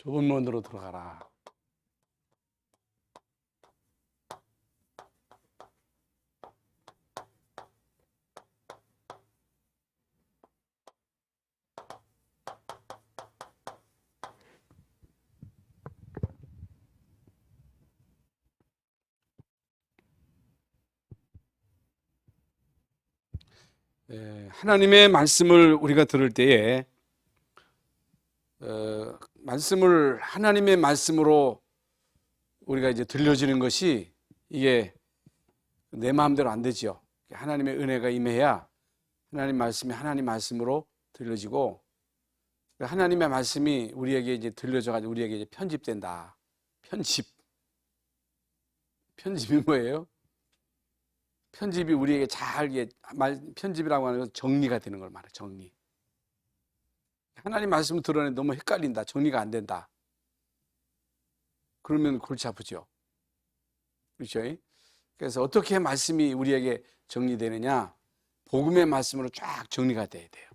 좁은 문으로 들어가라. 예, 하나님의 말씀을 우리가 들을 때에 어, 말씀을 하나님의 말씀으로 우리가 이제 들려지는 것이 이게 내 마음대로 안 되지요. 하나님의 은혜가 임해야 하나님 말씀이 하나님 말씀으로 들려지고 하나님의 말씀이 우리에게 이제 들려져 가지고 우리에게 이제 편집된다. 편집. 편집이 뭐예요? 편집이 우리에게 잘 편집이라고 하는 것은 정리가 되는 걸 말해. 정리. 하나님 말씀을 들어내 너무 헷갈린다. 정리가 안 된다. 그러면 골치 아프죠. 그렇죠? 그래서 어떻게 말씀이 우리에게 정리되느냐? 복음의 말씀으로 쫙 정리가 돼야 돼요.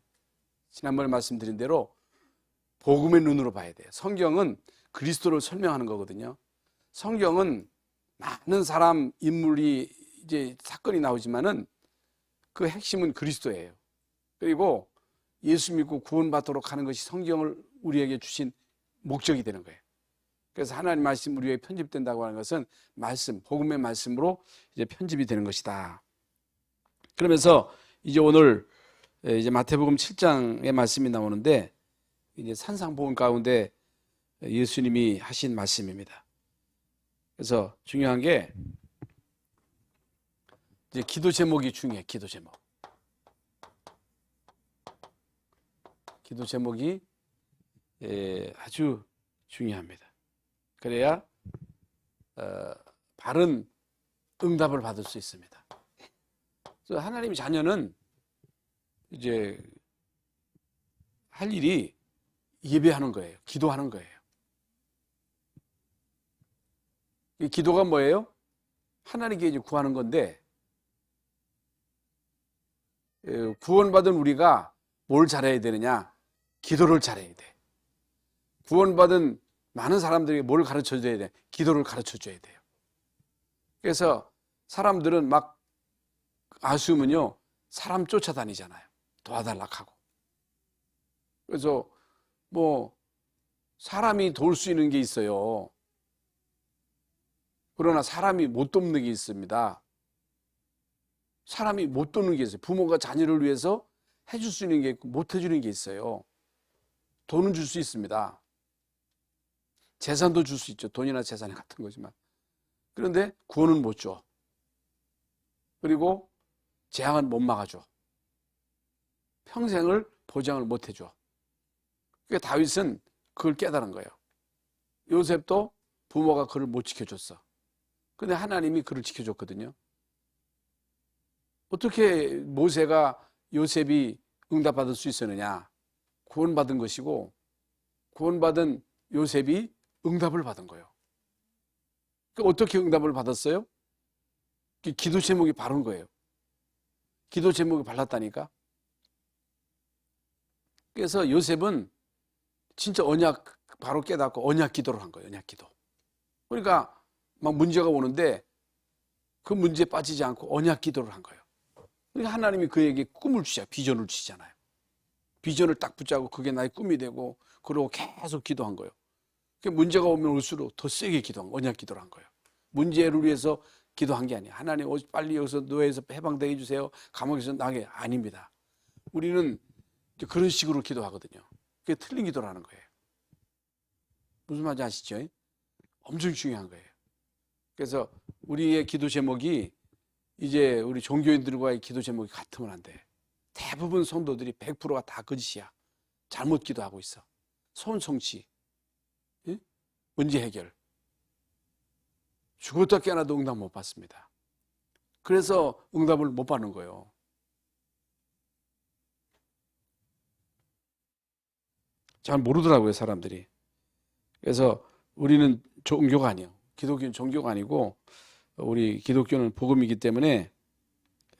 지난번에 말씀드린 대로 복음의 눈으로 봐야 돼요. 성경은 그리스도를 설명하는 거거든요. 성경은 많은 사람 인물이 이제 사건이 나오지만은 그 핵심은 그리스도예요. 그리고 예수 믿고 구원받도록 하는 것이 성경을 우리에게 주신 목적이 되는 거예요. 그래서 하나님 말씀 우리에게 편집된다고 하는 것은 말씀, 복음의 말씀으로 이제 편집이 되는 것이다. 그러면서 이제 오늘 이제 마태복음 7장의 말씀이 나오는데 이제 산상복음 가운데 예수님이 하신 말씀입니다. 그래서 중요한 게 이제 기도 제목이 중요해. 기도 제목. 기도 제목이 예, 아주 중요합니다. 그래야 어, 바른 응답을 받을 수 있습니다. 그래서 하나님의 자녀는 이제 할 일이 예배하는 거예요. 기도하는 거예요. 이 기도가 뭐예요? 하나님께 이제 구하는 건데 에, 구원받은 우리가 뭘 잘해야 되느냐? 기도를 잘해야 돼. 구원받은 많은 사람들에게 뭘 가르쳐 줘야 돼? 기도를 가르쳐 줘야 돼요. 그래서 사람들은 막 아쉬우면요. 사람 쫓아다니잖아요. 도와달라 하고. 그래서 뭐 사람이 도울 수 있는 게 있어요. 그러나 사람이 못 돕는 게 있습니다. 사람이 못 돕는 게 있어요. 부모가 자녀를 위해서 해줄 수 있는 게 있고 못 해주는 게 있어요. 돈은 줄 수 있습니다. 재산도 줄 수 있죠. 돈이나 재산 같은 거지만. 그런데 구원은 못 줘. 그리고 재앙은 못 막아줘. 평생을 보장을 못 해줘. 그러니까 다윗은 그걸 깨달은 거예요. 요셉도 부모가 그를 못 지켜줬어. 근데 하나님이 그를 지켜줬거든요. 어떻게 모세가 요셉이 응답받을 수 있었느냐? 구원받은 것이고 구원받은 요셉이 응답을 받은 거예요. 그러니까 어떻게 응답을 받았어요? 기도 제목이 바른 거예요. 기도 제목이 발랐다니까. 그래서 요셉은 진짜 언약 바로 깨닫고 언약 기도를 한 거예요. 언약 기도. 그러니까 막 문제가 오는데 그 문제에 빠지지 않고 언약 기도를 한 거예요. 그러니까 하나님이 그에게 꿈을 주자, 비전을 주시잖아요. 비전을 딱 붙잡고 그게 나의 꿈이 되고 그러고 계속 기도한 거예요. 문제가 오면 올수록 더 세게 기도한. 언약 기도를 한 거예요. 문제를 위해서 기도한 게 아니에요. 하나님 빨리 여기서 노예에서 해방되게 해주세요. 감옥에서 나게 아닙니다. 우리는 그런 식으로 기도하거든요. 그게 틀린 기도라는 거예요. 무슨 말인지 아시죠? 엄청 중요한 거예요. 그래서 우리의 기도 제목이 이제 우리 종교인들과의 기도 제목이 같으면 안 돼. 대부분 성도들이 100%가 다 거짓이야. 잘못 기도하고 있어. 소원 성취, 예? 문제 해결. 죽었다 깨어나도 응답 못 받습니다. 그래서 응답을 못 받는 거예요. 잘 모르더라고요, 사람들이. 그래서 우리는 종교가 아니에요. 기독교는 종교가 아니고 우리 기독교는 복음이기 때문에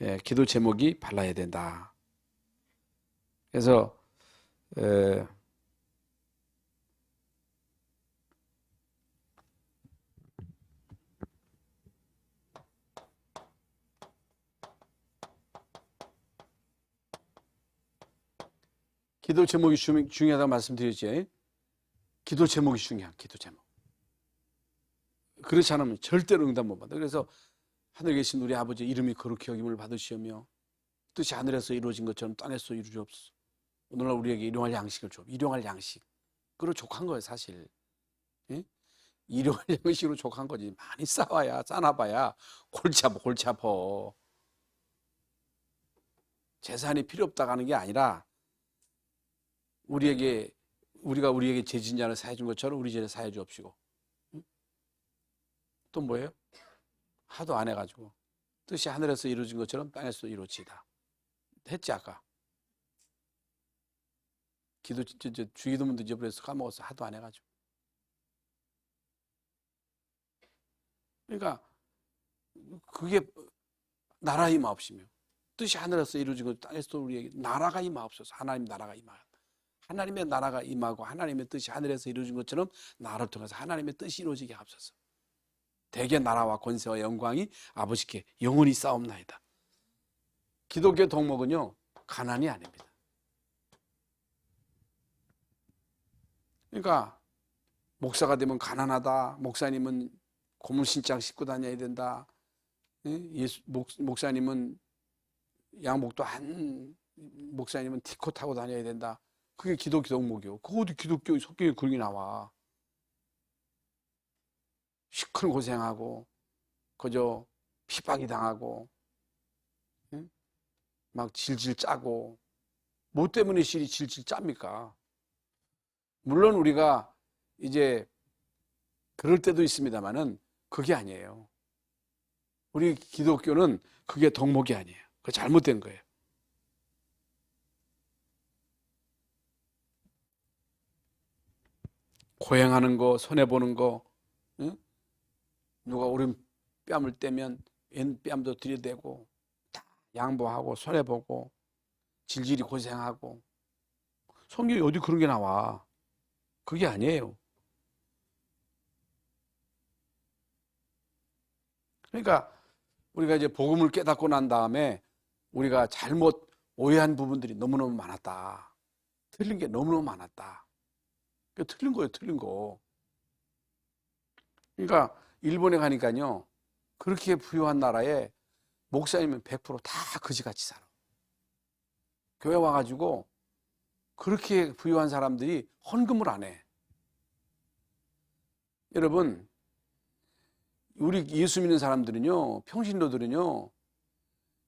예, 기도 제목이 발라야 된다. 그래서 에, 기도 제목이 중요하다고 말씀드렸지. 기도 제목이 중요한 기도 제목. 그렇지 않으면 절대로 응답 못 받아. 그래서 하늘에 계신 우리 아버지 이름이 거룩히 여김을 받으시며 뜻이 하늘에서 이루어진 것처럼 땅에서 이루어지옵소서. 오늘날 우리에게 일용할 양식을 줘. 일용할 양식. 그로 족한 거예요, 사실. 예? 일용할 양식으로 족한 거지. 많이 싸워야, 싸나봐야 골치 아파, 골치 아파. 재산이 필요 없다고 하는 게 아니라 우리에게 우리가 우리에게 죄진 자를 사해 준 것처럼 우리 죄를 사해 주옵시고. 응? 또 뭐예요? 하도 안 해가지고 뜻이 하늘에서 이루어진 것처럼 땅에서 이루어지다. 했지 아까. 기도 저, 저, 주기도문도 잊어버려서 까먹었어. 하도 안 해가지고. 그러니까 그게 나라의 마옵시며 뜻이 하늘에서 이루어진 것 땅에서 우리에게 나라가 임하옵소서. 하나님 나라가 임하. 하나님의 나라가 임하고 하나님의 뜻이 하늘에서 이루어진 것처럼 나라를 통해서 하나님의 뜻이 이루어지게 하옵소서. 대개 나라와 권세와 영광이 아버지께 영원히 싸움나이다. 기독교 덕목은요 가난이 아닙니다. 그러니까 목사가 되면 가난하다. 목사님은 고물 신장 신고 다녀야 된다. 예? 예수, 목, 목사님은 양복도 한 목사님은 티코 타고 다녀야 된다. 그게 기독교 덕목이요. 그거 어디 기독교 성경에 그런 게 나와. 시큰 고생하고 그저 핍박이 당하고 응? 막 질질 짜고 뭐 때문에 실이 질질 짭니까? 물론 우리가 이제 그럴 때도 있습니다만은 그게 아니에요. 우리 기독교는 그게 덕목이 아니에요. 그 잘못된 거예요. 고행하는 거, 손해 보는 거, 응? 누가 오른 뺨을 떼면 왼 뺨도 들이대고 다 양보하고 손해 보고 질질이 고생하고 성경에 어디 그런 게 나와? 그게 아니에요. 그러니까 우리가 이제 복음을 깨닫고 난 다음에 우리가 잘못 오해한 부분들이 너무너무 많았다. 틀린 게 너무너무 많았다. 그 틀린 거예요, 틀린 거. 그러니까 일본에 가니까요. 그렇게 부유한 나라에 목사님은 100%다 거지같이 살아. 교회 와가지고 그렇게 부유한 사람들이 헌금을 안 해. 여러분, 우리 예수 믿는 사람들은요, 평신도들은요,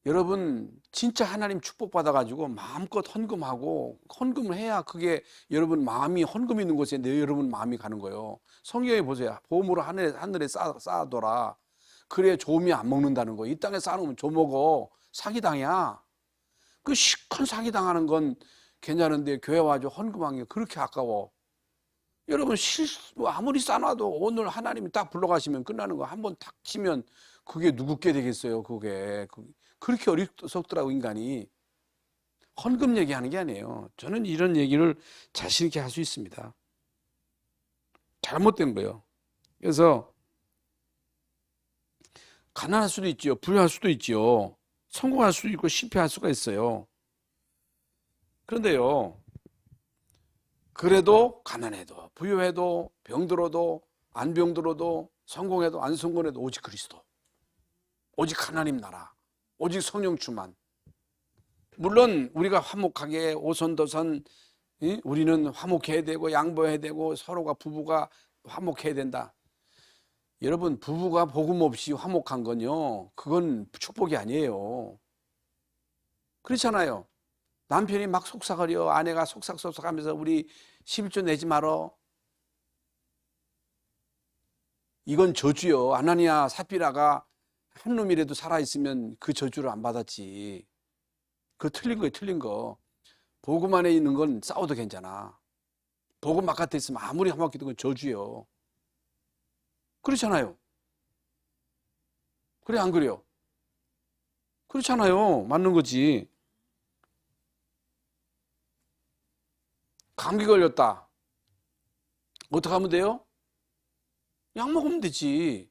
여러분 진짜 하나님 축복 받아가지고 마음껏 헌금하고 헌금을 해야 그게 여러분 마음이 헌금 있는 곳에 내 여러분 마음이 가는 거예요. 성경에 보세요. 보험으로 하늘에, 하늘에 쌓, 쌓아둬라. 그래 조미 안 먹는다는 거. 이 땅에 쌓아놓으면 조먹어. 사기 당이야. 그 시큰 사기 당하는 건 괜찮은데 교회 와서 헌금한 게 그렇게 아까워. 여러분 실 아무리 쌓아놔도 오늘 하나님이 딱 불러가시면 끝나는 거 한 번 탁 치면 그게 누구께 되겠어요 그게? 그- 그렇게 어리석더라고 인간이. 헌금 얘기하는 게 아니에요. 저는 이런 얘기를 자신 있게 할 수 있습니다. 잘못된 거예요. 그래서 가난할 수도 있지요 부유할 수도 있지요 성공할 수도 있고 실패할 수가 있어요 그런데요 그래도 가난해도 부유해도 병들어도 안 병들어도 성공해도 안 성공해도 오직 그리스도. 오직 하나님 나라. 오직 성령 충만. 물론 우리가 화목하게 이? 우리는 화목해야 되고 양보해야 되고 서로가 부부가 화목해야 된다. 여러분 부부가 복음 없이 화목한 건요 그건 축복이 아니에요. 그렇잖아요 남편이 막 속삭거려. 아내가 속삭속삭하면서 우리 11조 내지 말어 이건 저주요. 아나니아 사피라가 한 놈이라도 살아있으면 그 저주를 안 받았지. 그 틀린 거예요 틀린 거. 복음 안에 있는 건 싸워도 괜찮아. 복음 바깥에 있으면 아무리 험악해도 그건 저주요. 그렇잖아요. 그래 안 그래요? 그렇잖아요. 맞는 거지 감기 걸렸다. 어떻게 하면 돼요? 약 먹으면 되지.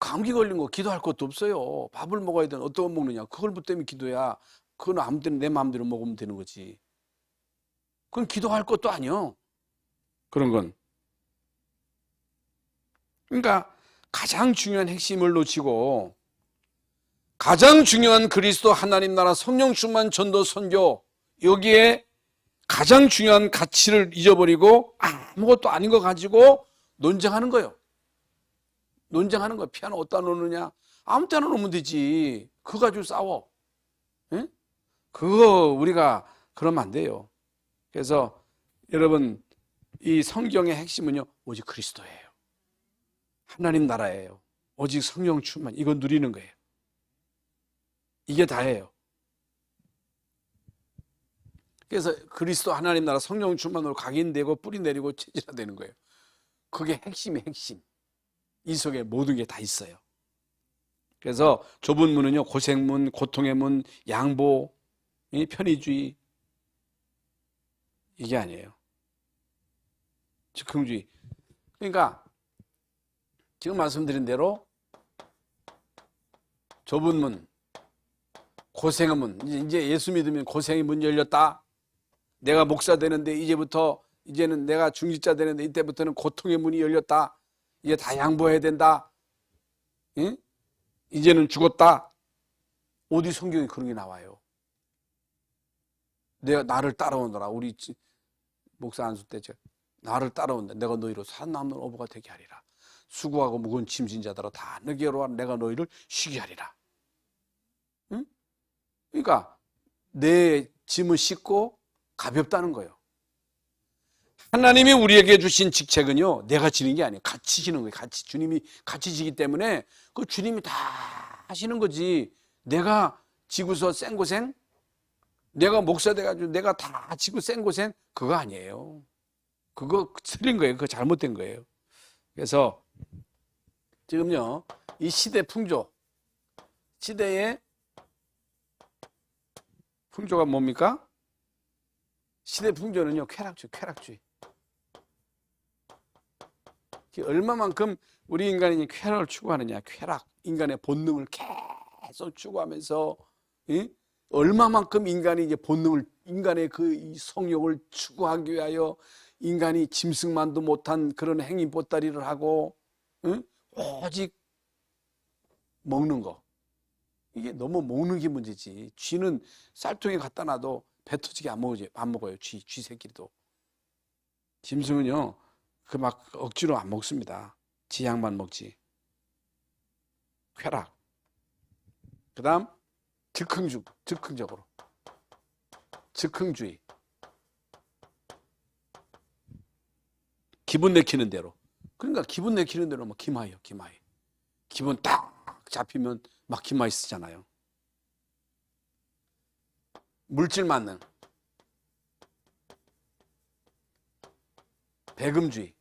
감기 걸린 거 기도할 것도 없어요. 밥을 먹어야 되는 어떤 거 먹느냐. 그걸 뭐 때문에 기도야. 그건 아무 때나 내 마음대로 먹으면 되는 거지. 그건 기도할 것도 아니요. 그런 건. 그러니까 가장 중요한 핵심을 놓치고 가장 중요한 그리스도 하나님 나라 성령 충만 전도 선교 여기에 가장 중요한 가치를 잊어버리고 아무것도 아닌 거 가지고 논쟁하는 거예요. 논쟁하는 거예요. 피아노 어디다 놓느냐? 아무 때나 놓으면 되지. 그거 가지고 싸워. 예? 그거 우리가 그러면 안 돼요. 그래서 여러분 이 성경의 핵심은요 오직 그리스도예요. 하나님 나라예요. 오직 성령 충만 이거 누리는 거예요. 이게 다예요. 그래서 그리스도 하나님 나라 성령 충만으로 각인되고 뿌리 내리고 체질화 되는 거예요. 그게 핵심이 핵심. 이 속에 모든 게 다 있어요. 그래서 좁은 문은요 고생문, 고통의 문, 양보, 이 편의주의 이게 아니에요. 즉흥주의. 그러니까 지금 말씀드린 대로 좁은 문, 고생의 문. 이제 예수 믿으면 고생의 문 열렸다. 내가 목사 되는데 이제부터 이제는 내가 중직자 되는데 이때부터는 고통의 문이 열렸다. 이제 다 양보해야 된다. 응? 이제는 죽었다. 어디 성경에 그런 게 나와요? 내가 나를 따라오너라. 우리 지- 목사 안수 때 제가 나를 따라온다. 내가 너희로 살남는 어부가 되게 하리라. 수고하고 무거운 짐진 자들아 다와 내가 너희를 쉬게 하리라. 응? 그러니까 내 짐을 싣고 가볍다는 거예요. 하나님이 우리에게 주신 직책은요, 내가 지는 게 아니에요. 같이 지는 거예요. 같이. 주님이 같이 지기 때문에 그 주님이 다 하시는 거지. 내가 지고서 생고생? 내가 목사 돼가지고 내가 다 지고 생고생? 그거 아니에요. 그거 틀린 거예요. 그거 잘못된 거예요. 그래서 지금요, 이 시대 풍조, 시대의 풍조가 뭡니까? 시대 풍조는요, 쾌락주의, 쾌락주의. 얼마만큼 우리 인간이 쾌락을 추구하느냐, 쾌락, 인간의 본능을 계속 추구하면서, 이? 얼마만큼 인간이 이제 본능을, 인간의 그이 성욕을 추구하기 위하여 인간이 짐승만도 못한 그런 행위 보따리를 하고, 응? 오직 먹는 거. 이게 너무 먹는 게 문제지. 쥐는 쌀통에 갖다 놔도 배 터지게 안 먹어요. 안 먹어요. 쥐, 쥐 새끼도. 짐승은요, 그 막 억지로 안 먹습니다. 지향만 먹지. 쾌락. 그 다음, 즉흥주, 즉흥적으로. 즉흥주의. 기분 내키는 대로. 그러니까 기분 내키는 대로 막 기마예요, 기마에. 기분 딱 잡히면 막 기마에 쓰잖아요. 물질 만능. 배금주의.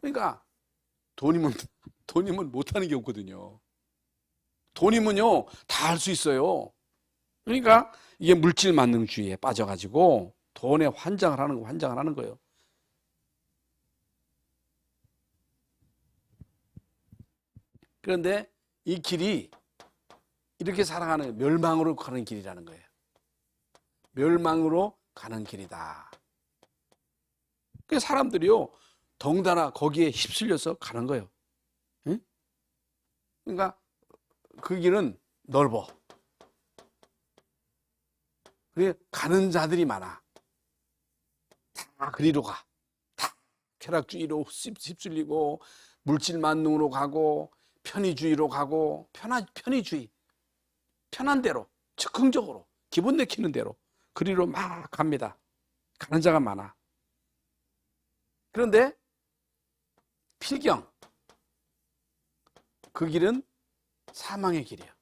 그러니까 돈이면 돈이면 못하는 게 없거든요. 돈이면요 다 할 수 있어요. 그러니까 이게 물질 만능주의에 빠져가지고 돈에 환장을 하는 거 환장을 하는 거예요. 그런데 이 길이 이렇게 살아가는 멸망으로 가는 길이라는 거예요. 멸망으로 가는 길이다. 그 사람들이요 덩달아 거기에 휩쓸려서 가는 거예요. 응? 그러니까 그 길은 넓어. 그래 가는 자들이 많아. 다 그리로 가. 다 쾌락주의로 휩- 휩쓸리고 물질 만능으로 가고 편의주의로 가고 편한 편의주의 편한 대로 즉흥적으로 기분 내키는 대로 그리로 막 갑니다. 가는 자가 많아. 그런데 필경 그 길은 사망의 길이에요.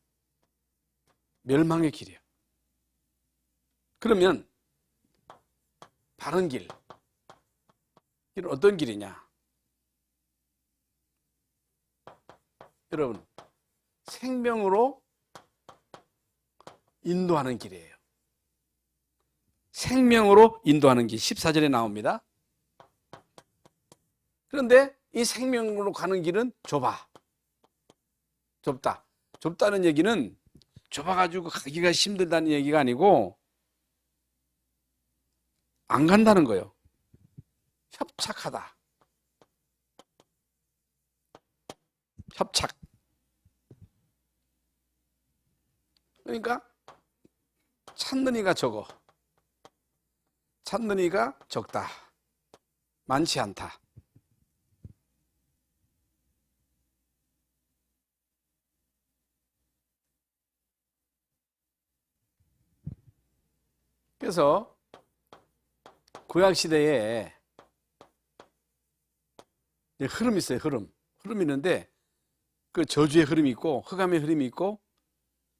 멸망의 길이에요. 그러면 바른 길 길은 어떤 길이냐? 여러분 생명으로 인도하는 길이에요. 생명으로 인도하는 길 14절에 나옵니다. 그런데 이 생명으로 가는 길은 좁아. 좁다. 좁다는 얘기는 좁아가지고 가기가 힘들다는 얘기가 아니고 안 간다는 거예요. 협착하다. 협착. 그러니까 찾는 이가 적어. 찾는 이가 적다. 많지 않다. 그래서 구약 시대에 흐름이 있어요. 흐름. 흐름이 있는데 그 저주의 흐름이 있고 흑암의 흐름이 있고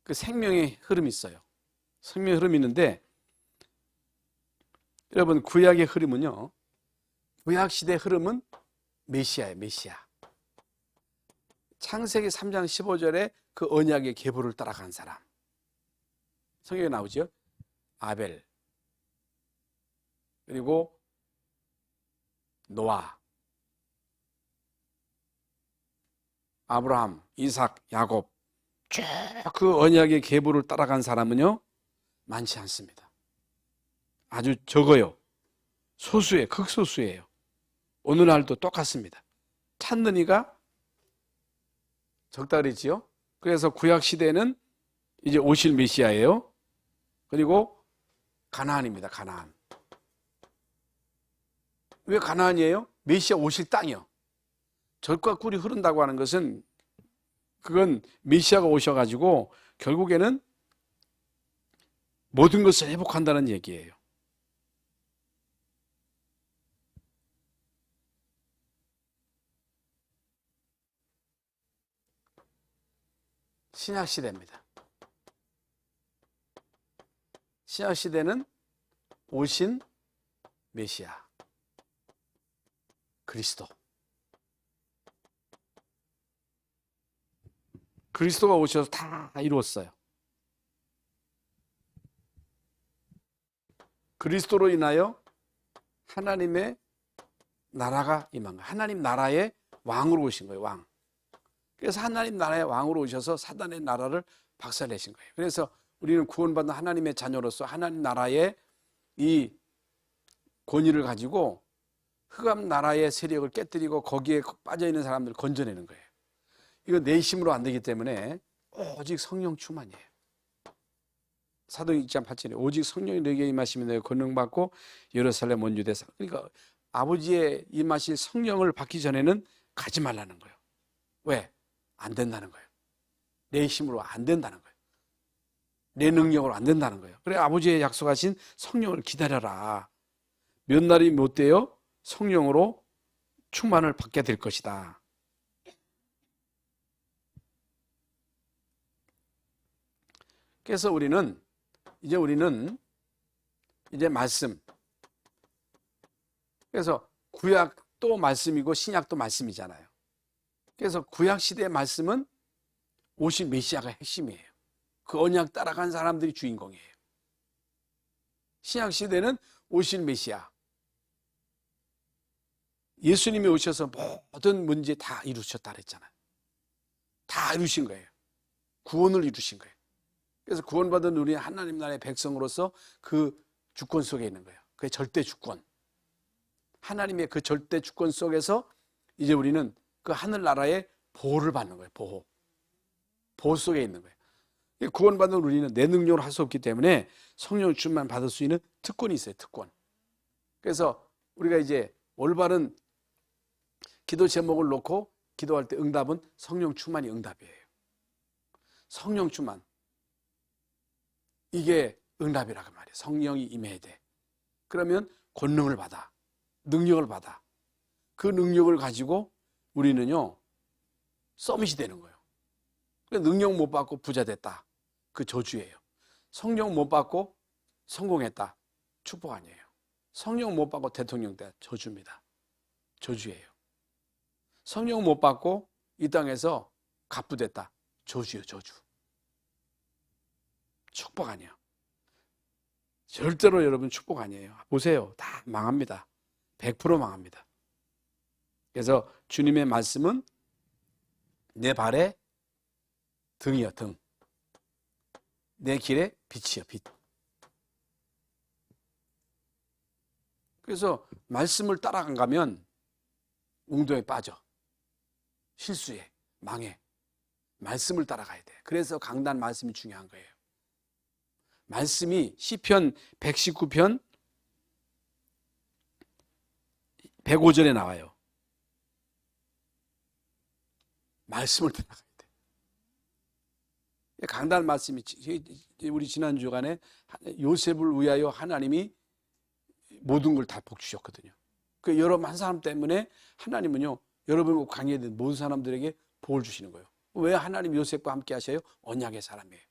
그 생명의 흐름이 있어요. 생명의 흐름이 있는데 여러분 구약의 흐름은요. 구약 시대 흐름은 메시아예요. 메시아. 창세기 3장 15절에 그 언약의 계보를 따라간 사람. 성경에 나오죠. 아벨. 그리고 노아. 아브라함, 이삭, 야곱. 쭉 그 언약의 계보를 따라간 사람은요. 많지 않습니다. 아주 적어요. 소수의 극소수예요. 오늘날도 똑같습니다. 찾는 이가 적다 그랬지요. 그래서 구약 시대는 이제 오실 메시아예요. 그리고 가나안입니다. 가나안. 왜 가나안이에요? 메시아 오실 땅이요. 절과 꿀이 흐른다고 하는 것은 그건 메시아가 오셔가지고 결국에는 모든 것을 회복한다는 얘기예요. 신약 시대입니다. 신약 시대는 오신 메시아 그리스도 그리스도가 오셔서 다 이루었어요. 그리스도로 인하여 하나님의 나라가 임한 거예요. 하나님 나라의 왕으로 오신 거예요. 왕. 그래서 하나님 나라의 왕으로 오셔서 사단의 나라를 박살내신 거예요. 그래서 우리는 구원받는 하나님의 자녀로서 하나님 나라의 이 권위를 가지고 흑암 나라의 세력을 깨뜨리고 거기에 빠져 있는 사람들을 건져내는 거예요. 이거 내 힘으로 안 되기 때문에 오직 성령 충만이에요. 사도행 2장 8절에 오직 성령이 너에게 임하시면 너희 권능 받고 예루살렘 온 유대 사 그러니까 아버지의 임하실 성령을 받기 전에는 가지 말라는 거예요. 왜? 안 된다는 거예요. 내 힘으로 안 된다는 거예요. 내 능력으로 안 된다는 거예요. 그래 아버지의 약속하신 성령을 기다려라. 몇 날이 못 돼요? 성령으로 충만을 받게 될 것이다. 그래서 우리는 이제 우리는 이제 말씀. 그래서 구약도 말씀이고 신약도 말씀이잖아요. 그래서 구약 시대의 말씀은 오신 메시아가 핵심이에요. 그 언약 따라간 사람들이 주인공이에요. 신약 시대는 오신 메시아. 예수님이 오셔서 모든 문제 다 이루셨다 그랬잖아요. 다 이루신 거예요. 구원을 이루신 거예요. 그래서 구원받은 우리 하나님 나라의 백성으로서 그 주권 속에 있는 거예요. 그의 절대 주권. 하나님의 그 절대 주권 속에서 이제 우리는 그 하늘 나라의 보호를 받는 거예요. 보호. 보호 속에 있는 거예요. 구원받은 우리는 내 능력으로 할 수 없기 때문에 성령 충만 받을 수 있는 특권이 있어요. 특권. 그래서 우리가 이제 올바른 기도 제목을 놓고 기도할 때 응답은 성령 충만이 응답이에요. 성령 충만. 이게 응답이라고 말이에요. 성령이 임해야 돼. 그러면 권능을 받아. 능력을 받아. 그 능력을 가지고 우리는요, 서밋이 되는 거예요. 능력 못 받고 부자 됐다. 그 저주예요. 성령 못 받고 성공했다. 축복 아니에요. 성령 못 받고 대통령 때 저주입니다. 저주예요. 성령 못 받고 이 땅에서 갑부됐다. 저주요, 저주. 축복 아니에요. 절대로 여러분 축복 아니에요. 보세요. 다 망합니다. 100% 망합니다. 그래서 주님의 말씀은 내 발에 등이요, 등. 내 길에 빛이요, 빛. 그래서 말씀을 따라간 가면 웅동에 빠져. 실수해. 망해. 말씀을 따라가야 돼. 그래서 강단 말씀이 중요한 거예요. 말씀이 시편 119편 105절에 나와요. 말씀을 따라가야 돼. 강단 말씀이 우리 지난 주간에 요셉을 위하여 하나님이 모든 걸 다 복 주셨거든요. 그 여러분 한 사람 때문에 하나님은요 여러분 강의에 든 모든 사람들에게 복을 주시는 거예요. 왜 하나님 요셉과 함께 하셔요? 언약의 사람이에요.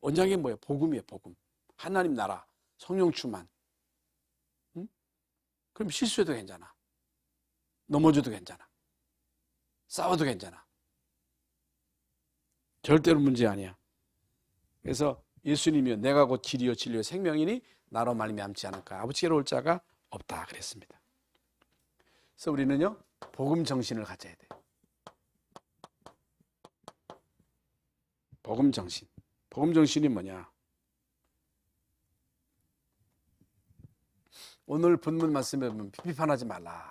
언약이 뭐예요? 복음이에요, 복음. 하나님 나라, 성령 충만. 응? 그럼 실수해도 괜찮아. 넘어져도 괜찮아. 싸워도 괜찮아. 절대로 문제 아니야. 그래서 예수님이요 내가 곧 길이요 진리요 생명이니 나로 말미암지 않을까 아버지께로 올 자가 없다 그랬습니다. 그래서 우리는요 복음 정신을 가져야 돼. 복음 정신. 복음 정신이 뭐냐? 오늘 본문 말씀에 보면 비판하지 말라.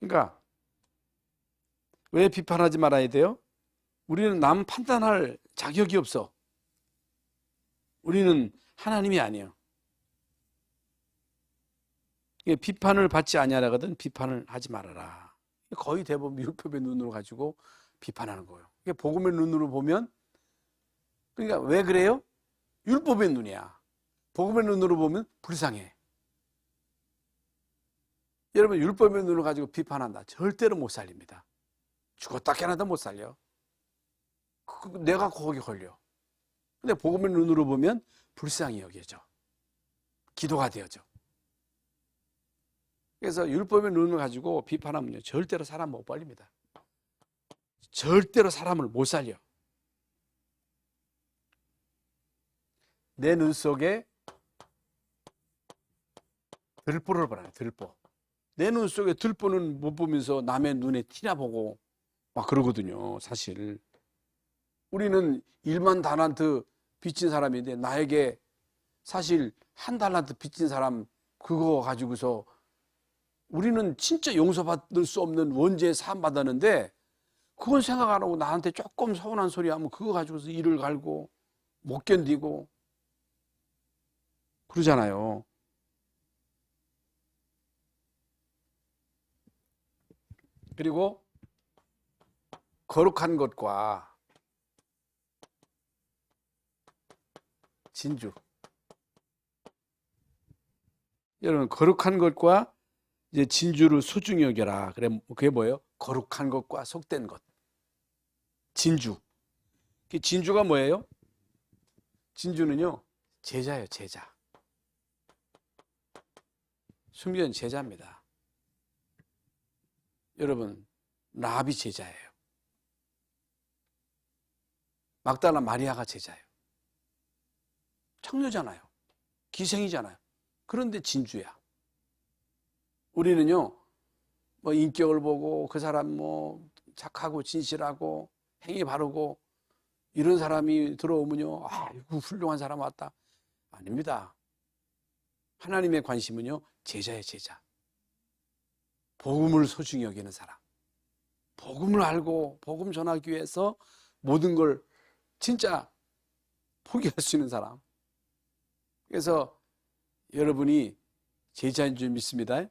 그러니까 왜 비판하지 말아야 돼요? 우리는 남 판단할 자격이 없어. 우리는 하나님이 아니에요. 비판을 받지 아니하라거든 비판을 하지 말아라. 거의 대부분 율법의 눈으로 가지고 비판하는 거예요. 이게 복음의 눈으로 보면 그러니까 왜 그래요? 율법의 눈이야. 복음의 눈으로 보면 불쌍해. 여러분 율법의 눈을 가지고 비판한다. 절대로 못 살립니다. 죽었다 깨나도 못 살려. 그, 내가 거기 걸려. 근데 복음의 눈으로 보면 불쌍히 여겨져. 기도가 되어져. 그래서 율법의 눈을 가지고 비판하면 절대로 사람 못 벌립니다. 절대로 사람을 못 살려. 내 눈 속에 들보를 보라, 들보. 내 눈 속에 들보는 못 보면서 남의 눈에 티나 보고 막 그러거든요, 사실. 우리는 1만 달란트 빚진 사람인데 나에게 사실 한 달란트 빚진 사람 그거 가지고서 우리는 진짜 용서받을 수 없는 원죄에 사함 받았는데 그건 생각 안 하고 나한테 조금 서운한 소리 하면 그거 가지고서 이를 갈고 못 견디고 그러잖아요. 그리고 거룩한 것과 진주. 여러분, 거룩한 것과 이제 진주를 소중히 여겨라. 그래, 그게 뭐예요? 거룩한 것과 속된 것. 진주. 그 진주가 뭐예요? 진주는요, 제자예요, 제자. 숨겨진 제자입니다. 여러분, 라비 제자예요. 막달라 마리아가 제자예요. 청녀잖아요. 기생이잖아요. 그런데 진주야. 우리는요, 뭐 인격을 보고 그 사람 뭐 착하고 진실하고 행위 바르고 이런 사람이 들어오면요, 아이고, 훌륭한 사람 왔다. 아닙니다. 하나님의 관심은요, 제자의 제자. 복음을 소중히 여기는 사람. 복음을 알고 복음 전하기 위해서 모든 걸 진짜 포기할 수 있는 사람. 그래서 여러분이 제자인 줄 믿습니다.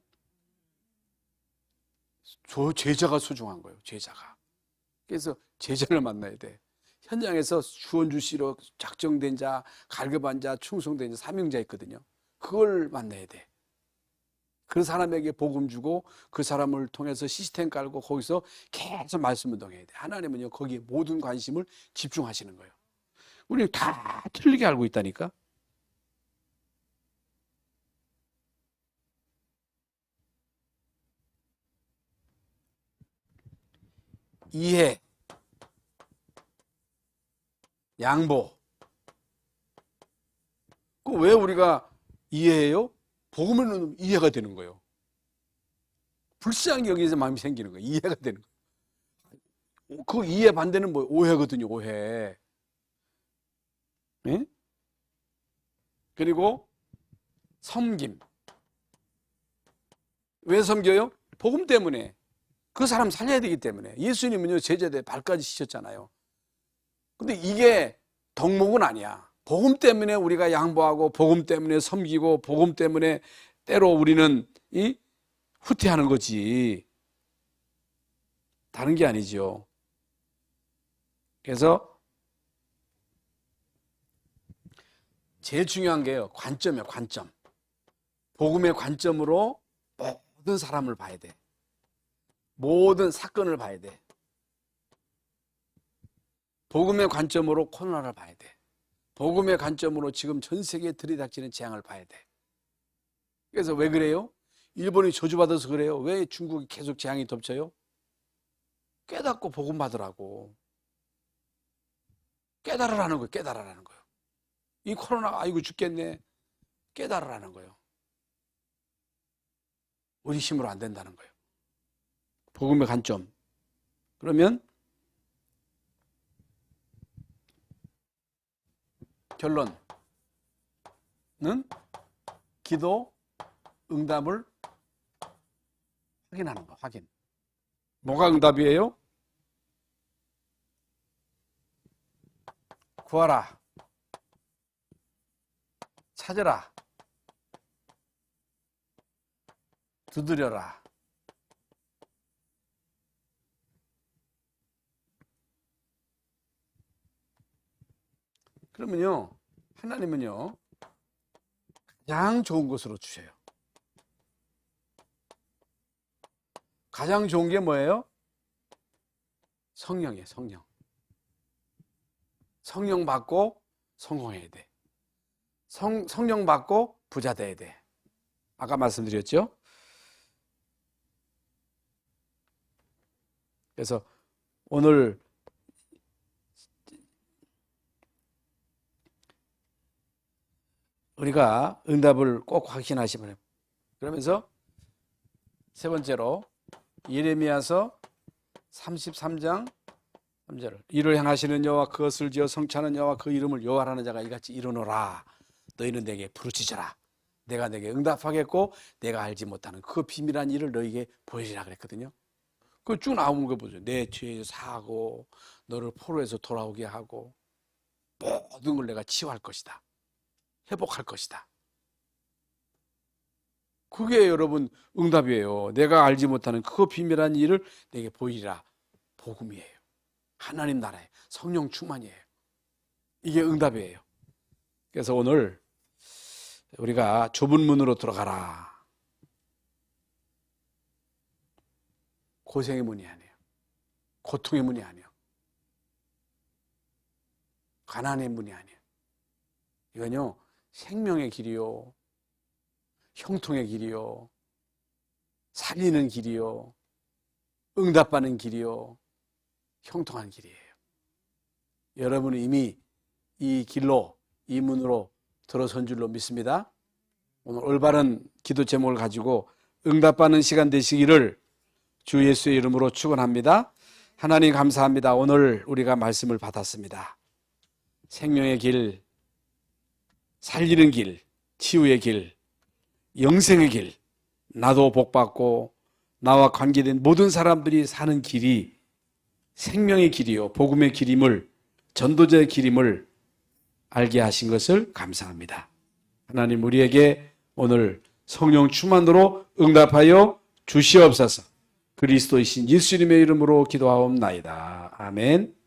저 제자가 소중한 거예요. 제자가. 그래서 제자를 만나야 돼. 현장에서 주원 주시로 작정된 자, 갈급한 자, 충성된 자, 사명자 있거든요. 그걸 만나야 돼. 그 사람에게 복음 주고 그 사람을 통해서 시스템 깔고 거기서 계속 말씀 운동해야 돼. 하나님은요 거기에 모든 관심을 집중하시는 거예요. 우리 다 틀리게 알고 있다니까. 이해, 양보. 그 왜 우리가 이해해요? 복음을 넣으면 이해가 되는 거예요. 불쌍히 여기서 마음이 생기는 거예요. 이해가 되는 거예요. 그 이해 반대는 뭐 오해거든요, 오해. 예? 그리고 섬김. 왜 섬겨요? 복음 때문에. 그 사람 살려야 되기 때문에. 예수님은요, 제자들 발까지 씻었잖아요. 근데 이게 덕목은 아니야. 복음 때문에 우리가 양보하고, 복음 때문에 섬기고, 복음 때문에 때로 우리는 이 후퇴하는 거지. 다른 게 아니지요. 그래서 제일 중요한 게요. 관점이에요, 관점. 복음의 관점으로 모든 사람을 봐야 돼. 모든 사건을 봐야 돼. 복음의 관점으로 코로나를 봐야 돼. 복음의 관점으로 지금 전 세계에 들이닥치는 재앙을 봐야 돼. 그래서 왜 그래요? 일본이 저주받아서 그래요. 왜 중국이 계속 재앙이 덮쳐요? 깨닫고 복음 받으라고. 깨달으라는 거예요. 깨달으라는 거예요. 이 코로나 아이고 죽겠네. 깨달으라는 거예요. 우리 힘으로 안 된다는 거예요. 복음의 관점. 그러면 결론은 기도 응답을 확인하는 거, 확인. 뭐가 응답이에요? 구하라. 찾으라. 두드려라. 그러면요, 하나님은요, 가장 좋은 것으로 주셔요. 가장 좋은 게 뭐예요? 성령이에요, 성령. 성령 받고 성공해야 돼. 성, 성령 받고 부자 돼야 돼. 아까 말씀드렸죠? 그래서 오늘 우리가 응답을 꼭 확신하시면 해요. 그러면서 세 번째로 예레미야서 33장 3절 이를 행하시는 여호와 그것을 지어 성취하는 여호와 그 이름을 여호와라는 자가 이같이 이르노라. 너희는 내게 부르짖어라. 내가 내게 응답하겠고 내가 알지 못하는 그 비밀한 일을 너희에게 보이리라 그랬거든요. 그 쭉 나오는 거 보죠. 내 죄에서 사하고 너를 포로에서 돌아오게 하고 모든 걸 내가 치유할 것이다 회복할 것이다 그게 여러분 응답이에요 내가 알지 못하는 그 비밀한 일을 내게 보이리라 복음이에요 하나님 나라에 성령 충만이에요. 이게 응답이에요. 그래서 오늘 우리가 좁은 문으로 들어가라. 고생의 문이 아니에요. 고통의 문이 아니에요. 가난의 문이 아니에요. 이건요, 생명의 길이요. 형통의 길이요. 살리는 길이요. 응답받는 길이요. 형통한 길이에요. 여러분은 이미 이 길로, 이 문으로 들어선 줄로 믿습니다. 오늘 올바른 기도 제목을 가지고 응답받는 시간 되시기를 주 예수의 이름으로 축원합니다. 하나님 감사합니다. 오늘 우리가 말씀을 받았습니다. 생명의 길, 살리는 길, 치유의 길, 영생의 길, 나도 복받고 나와 관계된 모든 사람들이 사는 길이 생명의 길이요 복음의 길임을 전도자의 길임을 알게 하신 것을 감사합니다. 하나님 우리에게 오늘 성령 충만으로 응답하여 주시옵소서. 그리스도이신 예수님의 이름으로 기도하옵나이다. 아멘.